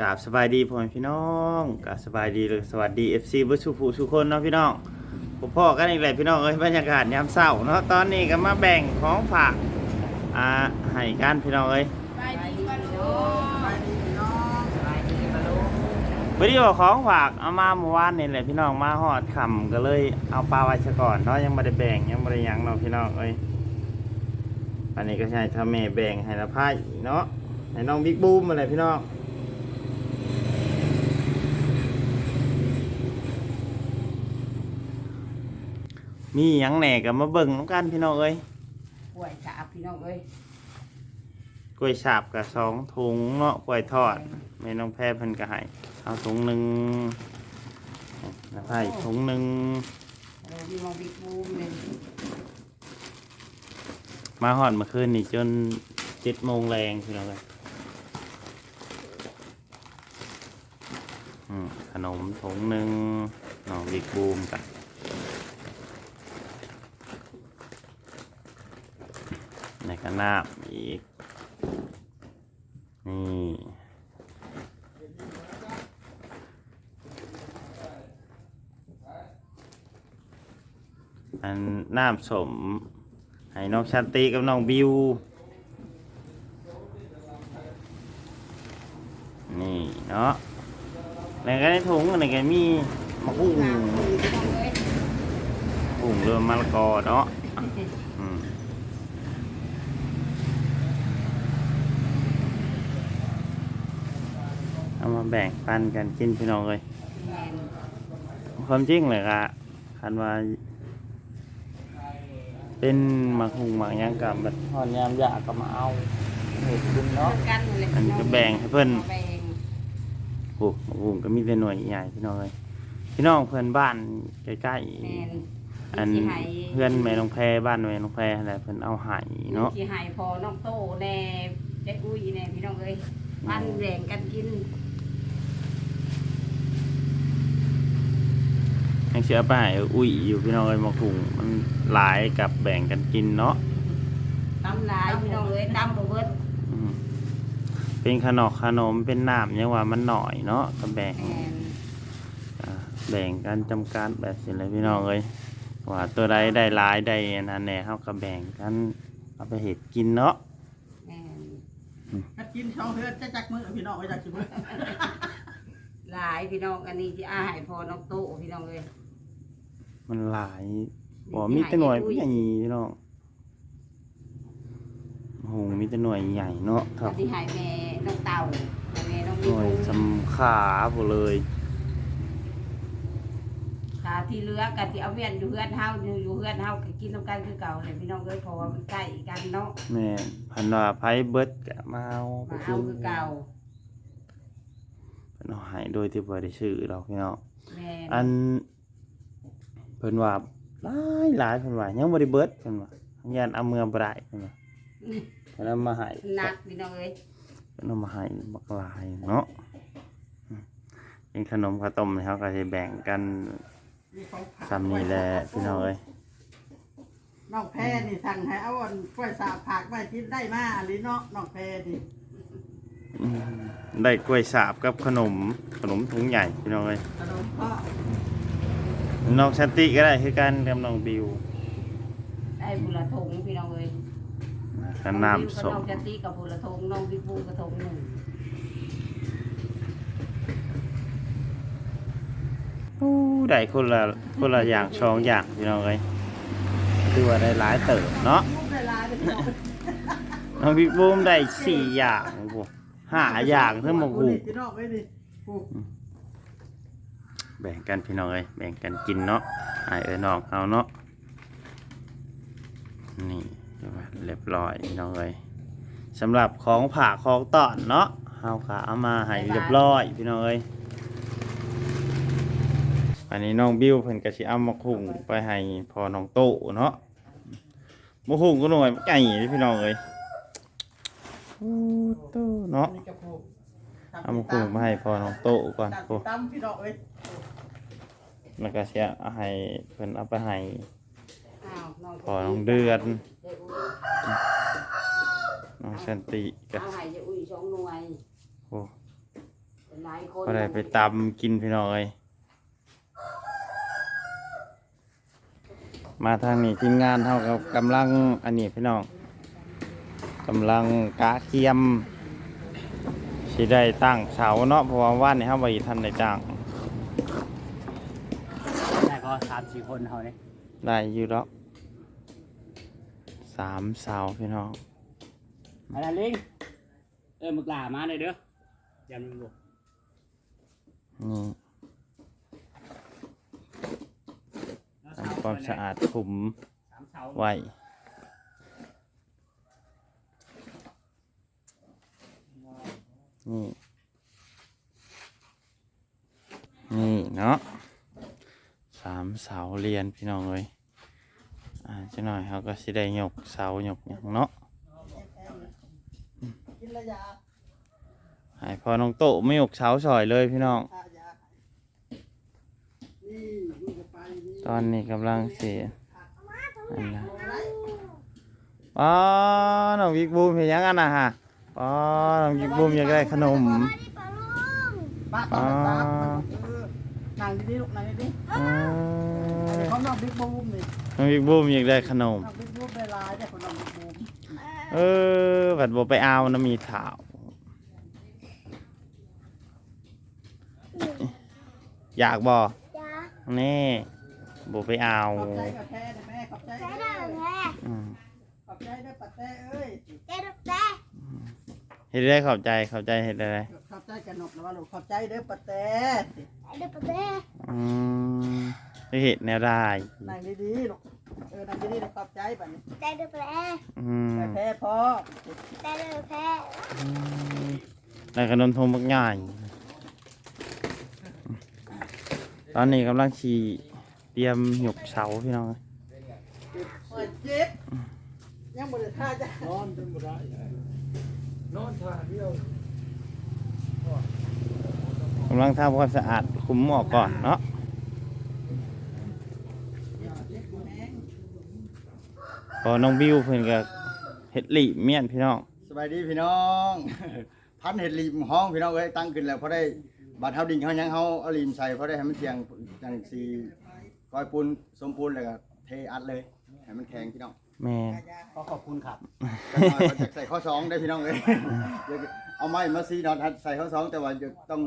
กราบสบายดีพ่อแม่พี่น้องกราบสบายดีเลยสวัสดี FC บุสุภูสุคนเนาะพี่น้องพบพ่อกันอีกแล้วพี่น้องเอ้ยบรรยากาศยามเช้าเนาะตอนนี้ก็มาแบ่งของฝากอ่าให้กันพี่น้องเอ้ยไปดีปะลูกไปดีน้องไปดีปะลูกวันนี้เอาของฝากเอามาเมื่อวานนี่แหละพี่น้องมาฮอดค่ำก็เลยเอาปลาไว้ซะก่อนเนาะยังไม่ได้แบ่งยังไม่ได้ยังเนาะพี่น้องเอ้ยอันนี้ก็ใช่ถ้าแม่แบ่งให้ละพายเนาะให้น้องบิ๊กบูมอะไรพี่น้อง มีหยังแหน่กับมาเบิ่งน้ำกันพี่น้องเอ้ยป่วยสาบพี่น้องเอ้ยกล้วยฉาบกับสองถุงเนาะกล้วยทอดแม่น้องแพรเพิ่นก็ให้เอาถุงหนึ่งแล้วให้ถุงหนึ่งเรามีมองบิ๊กบูมเลยมาหอดเมื่อคืนนี่จนเจ็ดโมงแรงพี่น้องเอ้ยอืมขนมถุงหนึ่งน้องบิ๊กบูมกันในกระนาบอีก นี่ อันน้ำสม ให้น้องชันตีกับน้องบิว นี่เนาะแล้วก็ในถุงอันนี้ก็มีมะกุ้งน้ำคุยพี่น้องเอ้ยกุ้งเรือมะละกอเนาะ เอามาแบ่งปันกันกินพี่น้องเลยแมนความจริงเลยอะคันว่า เป็นหมักหุงหมักหยังกับแบบทอดยามยากก็มาเอาเห็ดกินเนาะกันเลยอันนี้ก็แบ่งให้เพิ่นแบ่งโอ้หมักหุงก็มีเป็นหน่วยใหญ่พี่น้องเลยพี่น้องเพื่อนบ้านใกล้แมนๆอันที่ให้เพื่อนแม่น้องแพรบ้านแม่น้องแพรอะไรเพื่อนเอาใหายเนาะที่ให้พอน้องโตแน่ได้อุ้ยแน่พี่น้องเอ้ยมันแบ่งกันกิน ยังเชื่อไปให้อุ้ยอยู่พี่น้องเลยหมักหุงมันหลายกับแบ่งกันกินเนาะตำหลายพี่น้องเอ้ยตำบ่เบิดอืมเป็นขนมขนมเป็นน้ำยังว่ามันหน่อยเนาะก็แบ่งแมนอ่าแบ่งกันจำการแบบสิเลยพี่น้องเลยว่าตัวใดได้หลายได้อันนั้นแหน่เขาก็แบ่งกันเอาไปเห็ดกินเนาะ แมนถ้ากินช่องเพื่อนจะจักมือพี่น้องไปจักสิมือหลายพี่น้องอันนี้ที่อาให้พอน้องโตพี่น้องเอ้ย มันหลายบ่มีแต่หน่วยใหญ่พี่น้องโอ้โหมีแต่หน่วยใหญ่เนาะครัอับนที่ให้แม่น้องเต่าให้แม่น้องหมีน่วยบุญสำขาหมดเลยขาที่เหลือกันที่เอาเวียนอยู่เฮือนเฮาอยู่อยู่เฮือนเฮาก็กินน้ำกันคือเก่าเลยพี่น้องเอ้ยเพราะว่ามันใกล้กันเนาะแม่นพันว่าไผเบิดกะมาเอาไปมากิเอานคือเก่าเพิ่นเอาให้โดยที่บ่ได้ซื้อดอกพี่น้องแม่อันเพิ่นว่าหลายหลายเพิ่นว่ายังบ่ได้เบิดเพิ่นว่ายันเอาเมือบ่ได้เพิ่นว่าเพิ่นเอามาให้หนักพี่น้องเอ้ยเพิ่นเอามาให้บักหลายเนาะอืมเป็นขนมข้าวต้มนี่เฮาก็สิแบ่งกันมีของฝากซ้ำนี่แหละพี่น้องเอ้ยน้องแพรนี่สั่งให้เอาอันกล้วยสาบผักไว้กินได้มาอันนี้เนาะน้องแพรนี่อืมได้กล้วยสาบกับขนมขนมถุงใหญ่พี่น้องเอ้ยขนมพ่อ น้องชันติก็ได้คือกันกับน้องบิวได้บุระทงพี่น้องเอ้ยกันน้ำส้น้มองจันตีกับบุระทงน้องบิ๊กบูกระทงหนึ่งอู้ได้คนละคนละอย่างสองอย่างพี่น้องเอ้ยคือว่าได้หลายเติบเนาะลูกได้หลายเลยพี่น้องน้องบิ๊กบูมได้สี่อย่างพวกห้าอย่างทั้งหมดกูกูนี่พี่น้องไว้ดิกู แบ่งกันพี่น้องเอ้ยแบ่งกันกินเนาะไอายเอ้ยน้องเอาเนาะนี่เรียบร้อยเรียบร้อยพี่น้องเอ้ยสำหรับของผ่าของตอนเนาะเฮาก็เอามาให้เรียบร้อยพี่น้องเอ้ยอันนี้น้องบิวเพิ่นก็สิเอามาคุงไปให้พอน้องโตเนาะบ่คุงก็หน่อยใหญ่ด้อพี่น้องเอ้ยโอ้โตเนาะเอามาคุงมาให้พอน้องโตก่อนตัดโอ้ ตั้มพี่น้องเอ้ย แล้วก็เสียเอาให้เพิ่นเอาไปให้อ้าวน้องพอน้องเดือนได้อุ้ยน้องสันติก็เอาให้จะอุ้ยสองหน่วยโอ้แต่หลายคนก็ได้ไปตำกินพี่น้องเอ้ยมาทางนี้ทีมงานเท่ากับกำลังอันนี้พี่น้องกำลังกะเกียมสิได้ตั้งเสาเนาะเพราะว่าว่านนี่ครับว่าอีท่านได้จ้าง ได้ก็สามสี่คนเขาเนี่ยได้อยู่แล้วสามเสาพี่น้องมาแล้วลิงเออมึกหลามาเลยเด้อยันมึงบอกนี่ทำความสะอาดขุมสามเสาไว้นี่ นี่เนาะสามเสาเรียนพี่น้องเลยอ่าจะหน่อยเขาก็สิได้หยกเสาหยกอย่างเนาะกินระยะใหายพอน้องโตะไม่หยกเสาสอยเลยพี่น้องอายานี่ดูจะไปนี่ตอนนี้กำลังเสียอันนะอะไรอ๋อน้องวิกบูมเห็นยังอันนะฮะอ๋อน้องวิกบูมอยากได้ขนมป้าต้องไปซับมันเออ นั่งดีๆลูกนั่งดีอ๋อๆเดี๋ยวเขาน้องบิ๊กบูมนี่น้องวิกบูมอยากได้ขนมน้องบิ๊กบูมได้หลายแต่คนน้องบิ๊กบูมเออบัดบไปเอานะมีถาวอยากบอนี่บไปเอาขอบใจกับแท้นะแม่ขอบใจเด้ออืมขอบใจเด้อปัดแท้เอ้ยเห็ดได้ขอบใจขอบใจเห็ดอะไรขอบใจกันนกนะว่าลูกขอบใจเด้อปัดแท้อืมได้เห็ดแนวได้นั่งดีๆลูกเออนั่งดีๆนะขอบใจบัดนี้อืมแพ้พอได้ขนมทงบักง่ายตอนนี้กำลังขี่เตรียมหยกเสาพี่น้องโอ้ยเจ็บยังบ่ได้ท่าจ้ะนอนจนบ่ได้ นอนท่าเดียวกำลังทำความสะอาดคุมหมอกก่อนเนาะพอน้องบิวเพิ่นก็เฮ็ดหลีเมียนพี่น้องสบายดีพี่น้อง พันเห็ดริมห้องพี่น้องเอ้ยตั้งขึ้นแล้วพอได้บัดเฮาดิ่งเฮายังเฮาเอาริมใส่พอได้ให้มันเทียงจังสีก้อยปูนสมปูนแล้วก็เทอัดเลยให้มันแข็งพี่น้อง แม่ขอขอบคุณครับจังหน่อยมันจะใส่ข้อสองได้พี่น้องเอ้ยเดี๋ยวเอาไม้มาซีนอนใส่ข้อสองแต่ว่าจะต้อง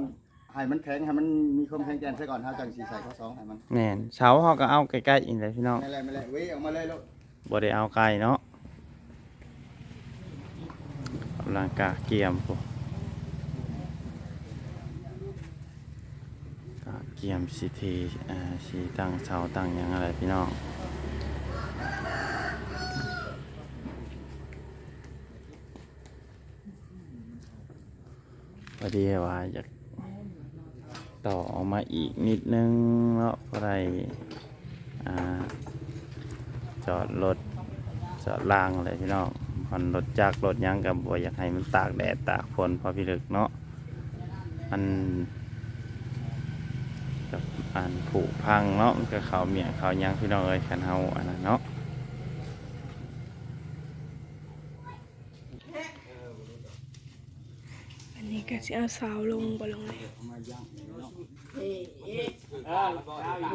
ให้มันแข็งให้มันมีความแข็งแกร่งซะก่อนเฮาจังสีใส่ข้อสองให้มันแม่นเสาเฮาก็เอาใกล้ๆอีกเลยพี่น้องไม่เลยไม่เลยเว้ยออกมาเลยลูกบ่ได้เอาไกลเนาะกำลังกะเกียมพุกะเกียมสิเทอ่าสิตั้งเสาตั้งหยังอะไรพี่น้อง พอดีว่าอยากต่อออกมาอีกนิดนึงเนาะเพราะไรอ่าจอดรถจอดล่างอะไรพี่น้องผ่อนรถจักรถยังกับบ่อยากให้มันตากแดดตากฝนพอพี่ลึกเนาะมันกับอันผุพังเนาะมันก็เขาเมียเขายังพี่น้องเอ้ยคันเฮาอันนั้นเนาะ อันนี้ก็ สิเอาสาวลงบ่ลงเลยเอ้ยเอ้ยเออเอาย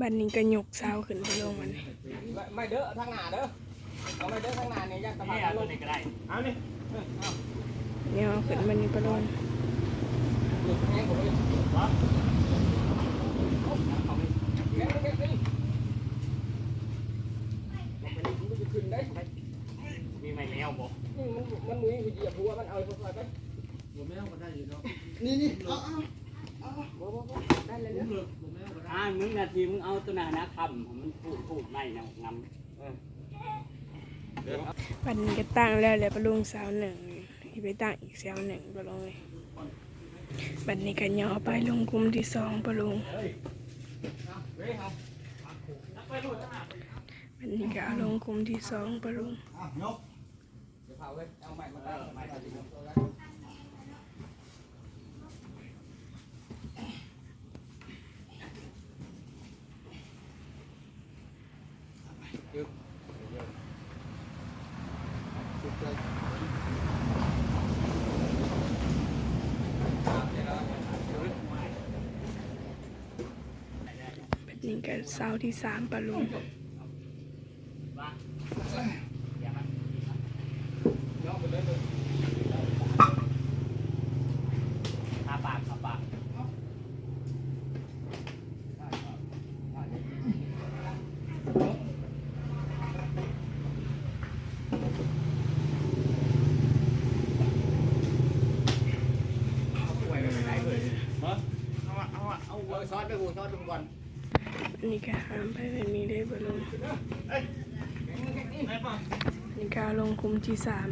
บัดนี้ก็ยกสาวขึ้นบ่ลงมันไม่เด้อทางหน้าเด้อเอาไม่เด้อทางหน้าเนี่ยยักตะพันเอาตัวนี้ก็ได้เอานี่เนี่ยขึ้นมันนี่บ่ลง มีไม้แมวบ่ มันมันมือเหยียบหัวมันเอาไปไปนี่นี่เอาเอาอ่ามึงนาทีมึงเอาตัวหน้านะคำมันพูดพูดไม่นะงำบัดนี้ก็ตั้งแล้วแล้วบ่ลงสาวหนึ่งสิไปตั้งอีกสาวหนึ่งบ่ลงเลยบัดนี้ก็ย่อไปลงกลุ่มที่สองบ่ลงบัดนี้ก็ลงกลุ่มที่สองบ่ลงาเว้ยเอาใหม่มาตั้ใหม่ตัดตัวแล้วนี่ก็เสาที่สามปะลุง ไปกูซอสดูก่อนนี่ก็หามไปแบบนี้ได้ปะลุงนี่ก็ลงคุมที่สาม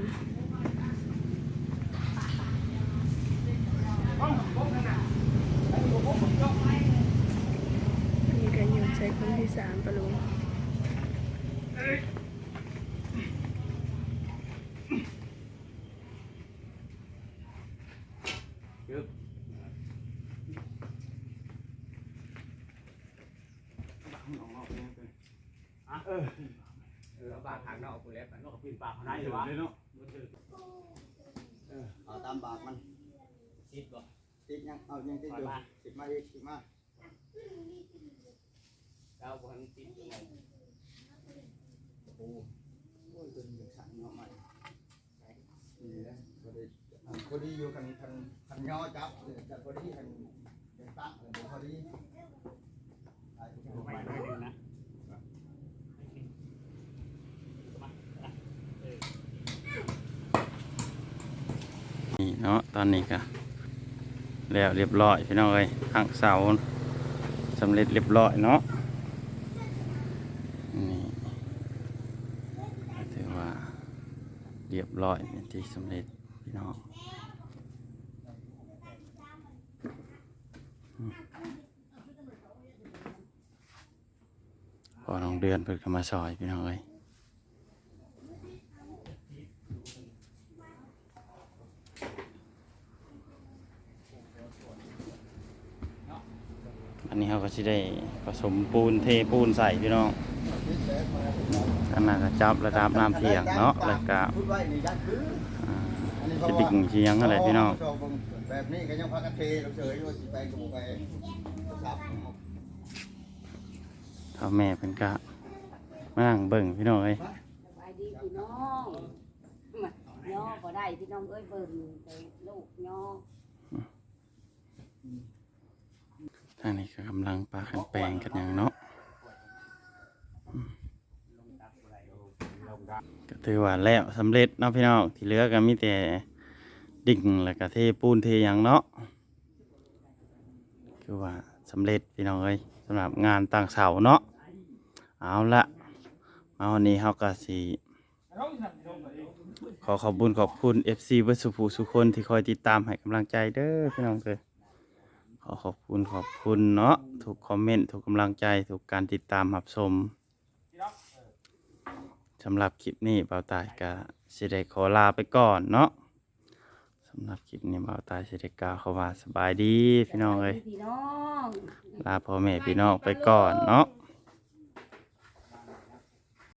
นี่ก็หยุดใส่คุมที่สามปะลุง เออบาดทางนอกกูแล้วกันนกปีนปากเขาได้หรือวะเอาตามบากมันติดบ่ติดยังเอายังติดอยู่ติดมาอีกติดมาเราบ่ทันติดอยู่ไงโอ้โอ้ยเป็นอย่างสั่นเนาะใหม่นี่นะพอดีพอดีอยู่คันคันคันย่อจับจับพอดีคันเป็นตั้งพอดีไอ้ ไม่ได้ดึงนะ นี่ เนาะตอนนี้ก็แล้วเรียบร้อยพี่น้องเอ้ยข้างเสาสำเร็จเรียบร้อยเนาะนี่ถือว่าเรียบร้อยเป็นที่สำเร็จพี่น้องพอน้องเดือนเพิ่งมาซอยพี่น้องเอ้ย อันนี้เขาก็จะได้ผสมปูนเทปูนใส่พี่น้องอันนั้นก็จับระดับน้ำเทียงเนาะแล้วก็จะดิ่งเชียงอะไรพี่น้องแบบนี้ก็ยังพักเทเราเฉยอยู่สิไปกับไปซับเท่าแม่เป็นกะมานั่งเบิ่งพี่น้องเอ้ยสบายดีพี่น้องย่อก็ได้พี่น้องเอ้ยเบิ่งไปลูกย่อ ทางนี้ก็กำลังปากันแปลงกันอย่างเนาะอืมก็ถือว่าแล้วสำเร็จเนาะพี่น้องที่เหลือก็มีแต่ดิ่งแล้วก็เทปูนเทอย่างเนาะคือว่าสำเร็จพี่น้องเอ้ยสำหรับงานต่างเสาเนาะเอาละมาวันนี้เฮาก็สิขอขอบคุญขอบคุณ FC เบิดสุภูสุคนที่คอยติดตามให้กำลังใจเด้อพี่น้องเด้อ ขอขอบคุณขอบคุณเนาะทุกคอมเมนต์ทุกกำลังใจทุกการติดตามรับชมสำหรับคลิปนี้เบาตายกะสิได้ขอลาไปก่อนเนาะสำหรับคลิปนี้เบาตายสิได้กล่าวเขาว่าสบายดีพี่น้องเอ้ยพี่น้องลาพ่อแม่พี่น้องไปก่อนเนาะส